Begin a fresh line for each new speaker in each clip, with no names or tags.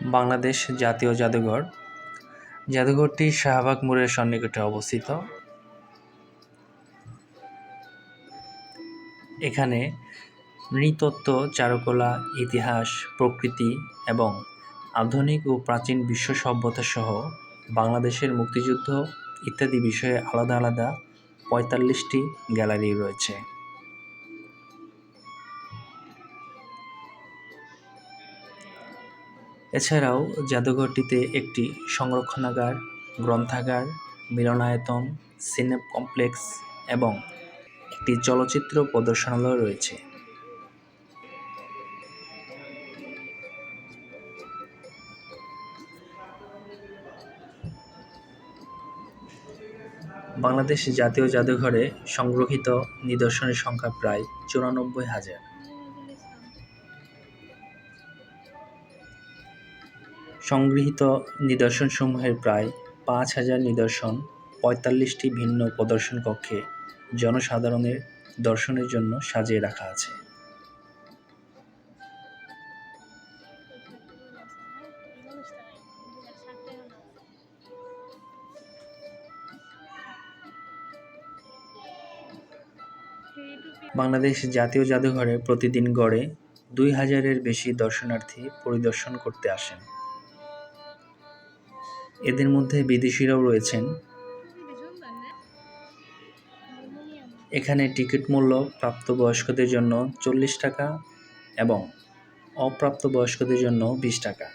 বাংলাদেশ জাতীয় জাদুঘর। জাদুঘরটি শাহবাগ মোড়ের সন্নিকটে অবস্থিত। এখানে নৃতত্ত্ব, চারুকলা, ইতিহাস, প্রকৃতি এবং আধুনিক ও প্রাচীন বিশ্ব সভ্যতা সহ বাংলাদেশের মুক্তিযুদ্ধ ইত্যাদি বিষয়ে আলাদা আলাদা পঁয়তাল্লিশটি গ্যালারি রয়েছে। এছাড়াও জাদুঘরটিতে একটি সংরক্ষণাগার, গ্রন্থাগার, মিলনায়তন, সিনেপ কমপ্লেক্স এবং একটি চলচ্চিত্র প্রদর্শনালয় রয়েছে। বাংলাদেশ জাতীয় জাদুঘরে সংগ্রহীত নিদর্শনের সংখ্যা প্রায় চুরানব্বই হাজার। সংগৃহীত নিদর্শনসমূহের প্রায় পাঁচ হাজার নিদর্শন পঁয়তাল্লিশটি ভিন্ন প্রদর্শন কক্ষে জনসাধারণের দর্শনের জন্য সাজিয়ে রাখা আছে। বাংলাদেশ জাতীয় জাদুঘরে প্রতিদিন গড়ে দুই হাজারের বেশি দর্শনার্থী পরিদর্শন করতে আসেন। এদের মধ্যে বিদেশিরাও রয়েছেন। এখানে টিকিট মূল্য প্রাপ্তবয়স্কদের জন্য চল্লিশ টাকা এবং অপ্রাপ্তবয়স্কদের জন্য বিশ টাকা।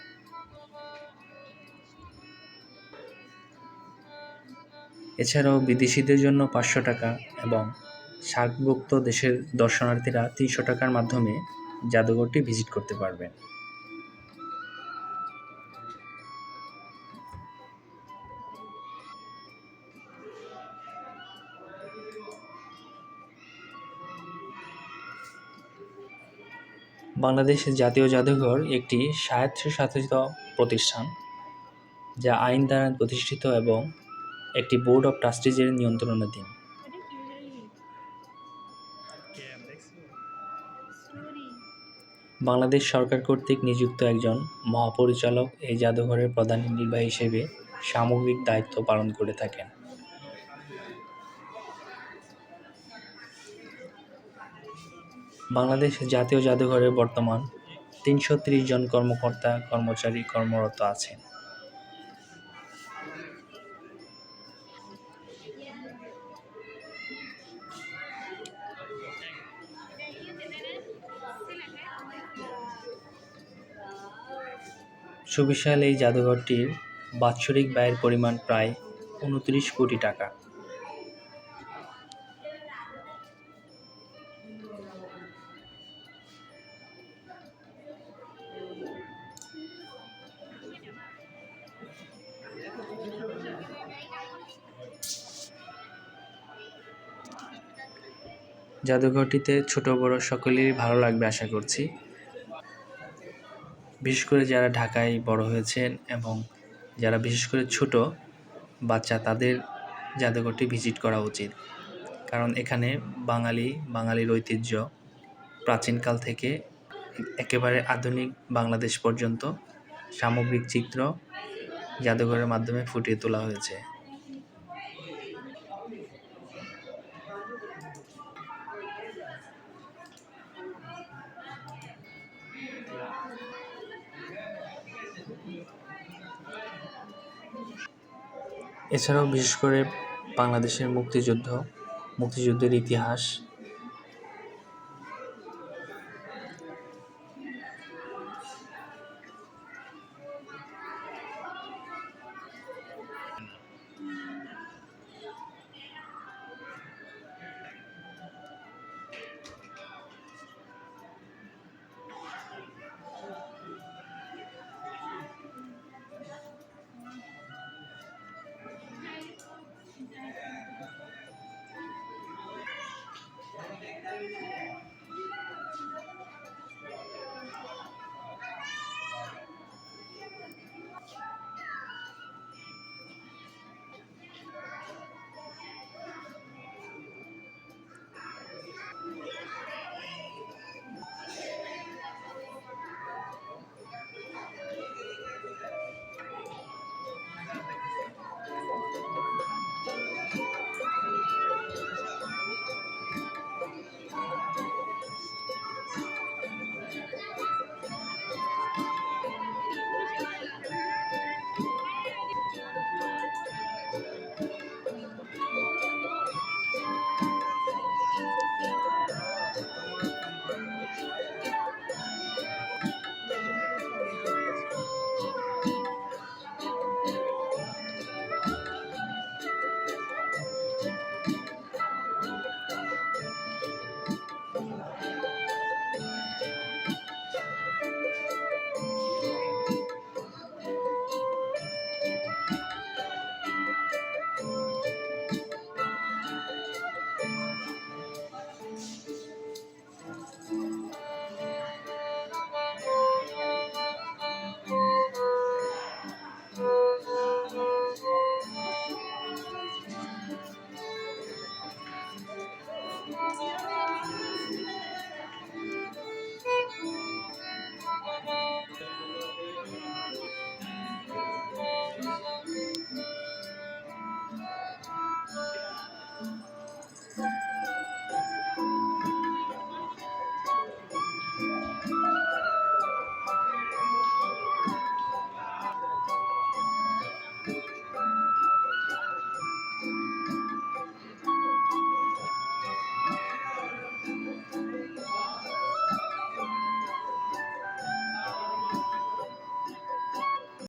এছাড়াও বিদেশিদের জন্য পাঁচশো টাকা এবং সার্কভুক্ত দেশের দর্শনার্থীরা তিনশো টাকার মাধ্যমে জাদুঘরটি ভিজিট করতে পারবেন। বাংলাদেশ জাতীয় জাদুঘর একটি স্বায়ত্তশাসিত প্রতিষ্ঠান, যা আইন দ্বারা প্রতিষ্ঠিত এবং একটি বোর্ড অব ট্রাস্টিজের নিয়ন্ত্রণাধীন। বাংলাদেশ সরকার কর্তৃক নিযুক্ত একজন মহাপরিচালক এই জাদুঘরের প্রধান নির্বাহী হিসেবে সামগ্রিক দায়িত্ব পালন করে থাকেন। বাংলাদেশ জাতীয় জাদুঘরে বর্তমান তিনশো ত্রিশ জন কর্মকর্তা, কর্মচারী কর্মরত আছেন। সুবিশাল এই জাদুঘরটির বাৎসরিক ব্যয়ের পরিমাণ প্রায় উনত্রিশ কোটি টাকা। জাদুঘরটিতে ছোট বড় সকলেরই ভালো লাগবে আশা করছি। বিশেষ করে যারা ঢাকায় বড় হয়েছেন এবং যারা বিশেষ করে ছোট বাচ্চা, তাদের জাদুঘরটি ভিজিট করা উচিত। কারণ এখানে বাঙালি, বাঙালির ঐতিহ্য প্রাচীনকাল থেকে একেবারে আধুনিক বাংলাদেশ পর্যন্ত সামগ্রিক চিত্র জাদুঘরের মাধ্যমে ফুটিয়ে তোলা হয়েছে। এছাড়াও বিশেষ করে বাংলাদেশের মুক্তিযুদ্ধ মুক্তিযুদ্ধের ইতিহাস Thank you.